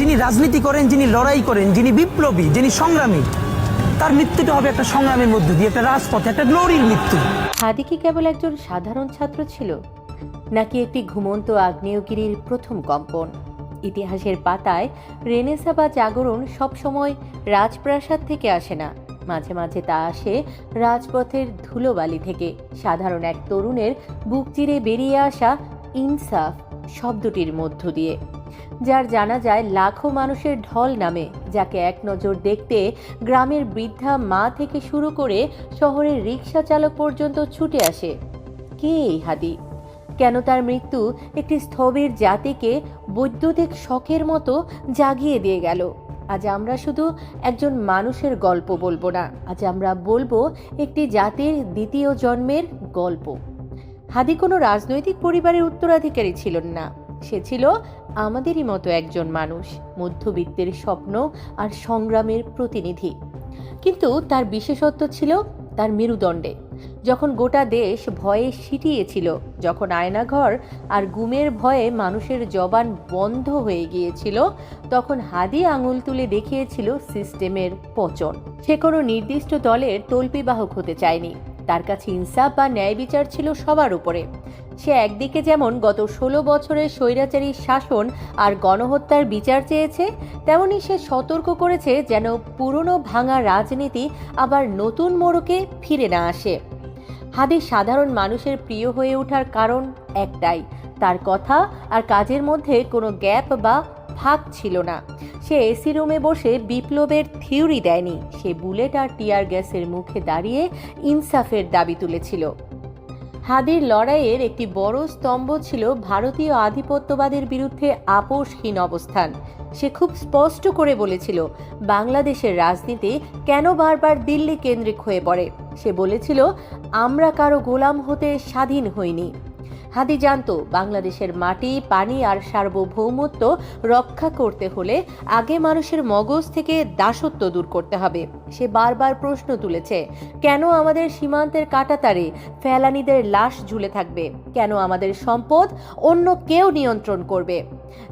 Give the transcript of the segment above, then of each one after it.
যিনি রাজনীতি করেন, যিনি লড়াই করেন, যিনি বিপ্লবী, যিনি সংগ্রামী, তার মৃত্যুটা হবে একটা সংগ্রামের মধ্য দিয়ে, একটা রাজপথে, একটা গ্লোরির মৃত্যু। হাদি কি কেবল একজন সাধারণ ছাত্র ছিল, নাকি একটি ঘুমন্ত আগ্নেয়গিরির প্রথম কম্পন? ইতিহাসের পাতায় রেনেসা বা জাগরণ সবসময় রাজপ্রাসাদ থেকে আসে না, মাঝে মাঝে তা আসে রাজপথের ধুলোবালি থেকে। সাধারণ এক তরুণের বুক চিরে বেরিয়ে আসা ইনসাফ শব্দটির মধ্য দিয়ে। যার জানা যায় লাখো মানুষের ঢল নামে, যাকে এক নজর দেখতে গ্রামের বৃদ্ধা মা থেকে শুরু করে শহরের রিক্সা চালক পর্যন্ত ছুটে আসে। কে এই হাদি কেন তার মৃত্যু একটি স্থবির জাতিকে বৈদ্যুতিক শখের মতো জাগিয়ে দিয়ে গেল? আজ আমরা শুধু একজন মানুষের গল্প বলব না, আজ আমরা বলব একটি জাতির দ্বিতীয় জন্মের গল্প। হাদি কোনো রাজনৈতিক পরিবারের উত্তরাধিকারী ছিলেন না। সে ছিল আমাদেরই মতো একজন মানুষ, মধ্যবিত্তের স্বপ্ন আর সংগ্রামের প্রতিনিধি। কিন্তু তার বিশেষত্ব ছিল তার মেরুদণ্ডে। যখন গোটা দেশ ভয়ে সিটিয়েছিল, যখন আয়নাঘর আর গুমের ভয়ে মানুষের জবান বন্ধ হয়ে গিয়েছিল, তখন হাদি আঙুল তুলে দেখিয়েছিল সিস্টেমের পচন। সে কোনো নির্দিষ্ট দলের তল্পিবাহক হতে চায়নি। তার কাছে ইনসাফ বা ন্যায় বিচার ছিল সবার উপরে। সে একদিকে যেমন গত ষোলো বছরের স্বৈরাচারী শাসন আর গণহত্যার বিচার চেয়েছে, তেমনি সে সতর্ক করেছে যেন পুরনো ভাঙা রাজনীতি আবার নতুন মোড়কে ফিরে না আসে। হাদি সাধারণ মানুষের প্রিয় হয়ে ওঠার কারণ একটাই, তার কথা আর কাজের মধ্যে কোনো গ্যাপ বা ফাঁক ছিল না। সে এসি রুমে বসে বিপ্লবের থিওরি দেয়নি। সে বুলেট আর টিয়ার গ্যাসের মুখে দাঁড়িয়ে ইনসাফের দাবি তুলেছিল। হাদির লড়াইয়ের একটি বড় স্তম্ভ ছিল ভারতীয় আধিপত্যবাদের বিরুদ্ধে আপোষহীন অবস্থান। সে খুব স্পষ্ট করে বলেছিল, বাংলাদেশের রাজনীতি কেন বারবার দিল্লি কেন্দ্রিক হয়ে পড়ে? সে বলেছিল, আমরা কারও গোলাম হতে স্বাধীন হইনি। হাদি জানত বাংলাদেশের মাটি, পানি আর সার্বভৌমত্ব রক্ষা করতে হলে আগে মানুষের মগজ থেকে দাসত্ব দূর করতে হবে। সে বারবার প্রশ্ন তুলেছে, কেন আমাদের সীমান্তের কাটাতারে ফেলানিদের লাশ ঝুলে থাকবে? কেন আমাদের সম্পদ অন্য কেউ নিয়ন্ত্রণ করবে?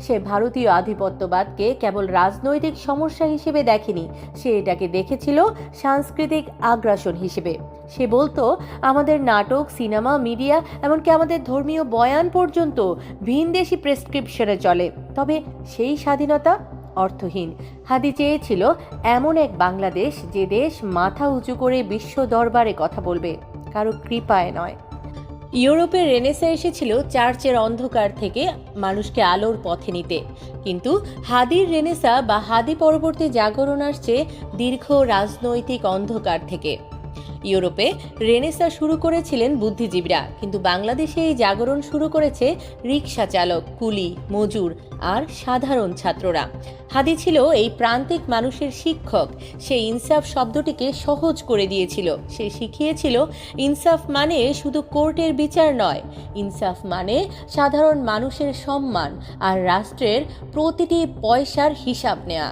সে ভারতীয় আধিপত্যবাদকে কেবল রাজনৈতিক সমস্যা হিসেবে দেখেনি, সে এটাকে দেখেছিল সাংস্কৃতিক আগ্রাসন হিসেবে। সে বলতো, আমাদের নাটক, সিনেমা, মিডিয়া, এমনকি আমাদের ধর্মীয় বয়ান পর্যন্ত ভিনদেশি প্রেসক্রিপশনে চলে। তবে সেই স্বাধীনতা অর্থহীন। হাদি চেয়েছিল, এমন এক বাংলাদেশ যে দেশ মাথা উঁচু করে বিশ্ব দরবারে কথা বলবে, কারও কৃপায় নয়। ইউরোপের রেনেসা এসেছিল চার্চের অন্ধকার থেকে মানুষকে আলোর পথে নিতে। কিন্তু হাদির রেনেসা বা হাদি পরবর্তী জাগরণ আসছে দীর্ঘ রাজনৈতিক অন্ধকার থেকে। ইউরোপে রেনেসা শুরু করেছিলেন বুদ্ধিজীবীরা, কিন্তু বাংলাদেশে এই জাগরণ শুরু করেছে রিক্সা চালক, কুলি, মজুর আর সাধারণ ছাত্ররা। হাদি ছিল এই প্রান্তিক মানুষের শিক্ষক। সে ইনসাফ শব্দটিকে সহজ করে দিয়েছিল। সে শিখিয়েছিল, ইনসাফ মানে শুধু কোর্টের বিচার নয়, ইনসাফ মানে সাধারণ মানুষের সম্মান আর রাষ্ট্রের প্রতিটি পয়সার হিসাব নেওয়া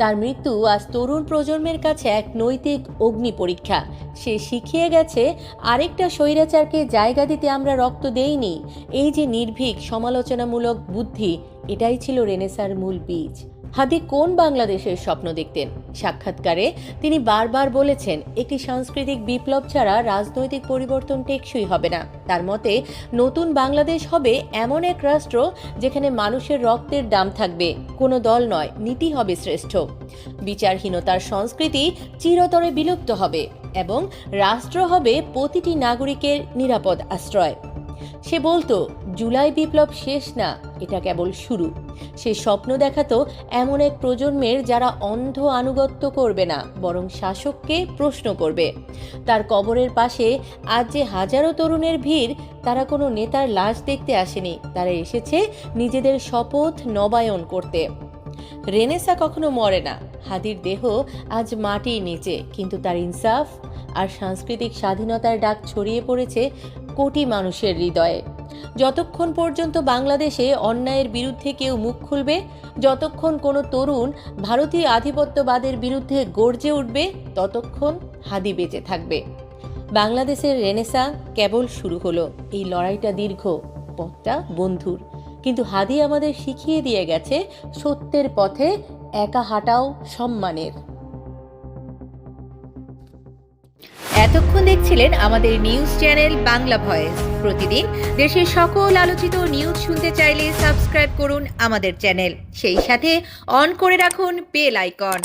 তার মৃত্যু আজ তরুণ প্রজন্মের কাছে এক নৈতিক অগ্নি পরীক্ষা। সে শিখিয়ে গেছে, আরেকটা স্বৈরাচারকে জায়গা দিতে আমরা রক্ত দেইনি। এই যে নির্ভীক, সমালোচনামূলক বুদ্ধি, এটাই ছিল রেনেসার মূল বীজ। হাদি কোন বাংলাদেশের স্বপ্ন দেখতেন? সাক্ষাৎকারে তিনি বারবার বলেছেন, একটি সাংস্কৃতিক বিপ্লব ছাড়া রাজনৈতিক পরিবর্তন টেকসই হবে না। তার মতে, নতুন বাংলাদেশ হবে এমন এক রাষ্ট্র যেখানে মানুষের রক্তের দাম থাকবে। কোনো দল নয়, নীতি হবে শ্রেষ্ঠ। বিচারহীনতার সংস্কৃতি চিরতরে বিলুপ্ত হবে এবং রাষ্ট্র হবে প্রতিটি নাগরিকের নিরাপদ আশ্রয়। সে বলতো, জুলাই বিপ্লব শেষ না এটা কেবল শুরু। সে স্বপ্ন দেখাতো এমন এক প্রজন্মের যারা অন্ধ আনুগত্য করবে না, বরং শাসককে প্রশ্ন করবে। তার কবরের পাশে আজ যে হাজারো তরুণের ভিড়, তারা কোনো নেতার লাশ দেখতে আসেনি। তারা এসেছে নিজেদের শপথ নবায়ন করতে। রেনেসা কখনো মরে না। হাদির দেহ আজ মাটির নিচে, কিন্তু তার ইনসাফ আর সাংস্কৃতিক স্বাধীনতার ডাক ছড়িয়ে পড়েছে কোটি মানুষের হৃদয়ে। যতক্ষণ পর্যন্ত বাংলাদেশে অন্যায়ের বিরুদ্ধে কেউ মুখ খুলবে, যতক্ষণ কোনো তরুণ ভারতীয় আধিপত্যবাদের বিরুদ্ধে গর্জে উঠবে, ততক্ষণ হাদি বেঁচে থাকবে। বাংলাদেশের রেনেসা কেবল শুরু হলো। এই লড়াইটা দীর্ঘ, পথটা বন্ধুর। কিন্তু হাদি আমাদের শিখিয়ে দিয়ে গেছে, সত্যের পথে একা হাঁটাও সম্মানের। এতক্ষণ দেখছিলেন আমাদের নিউজ চ্যানেল বাংলা ভয়েস। প্রতিদিন দেশের সকল আলোচিত নিউজ শুনতে চাইলে সাবস্ক্রাইব করুন আমাদের চ্যানেল। সেই সাথে অন করে রাখুন বেল আইকন।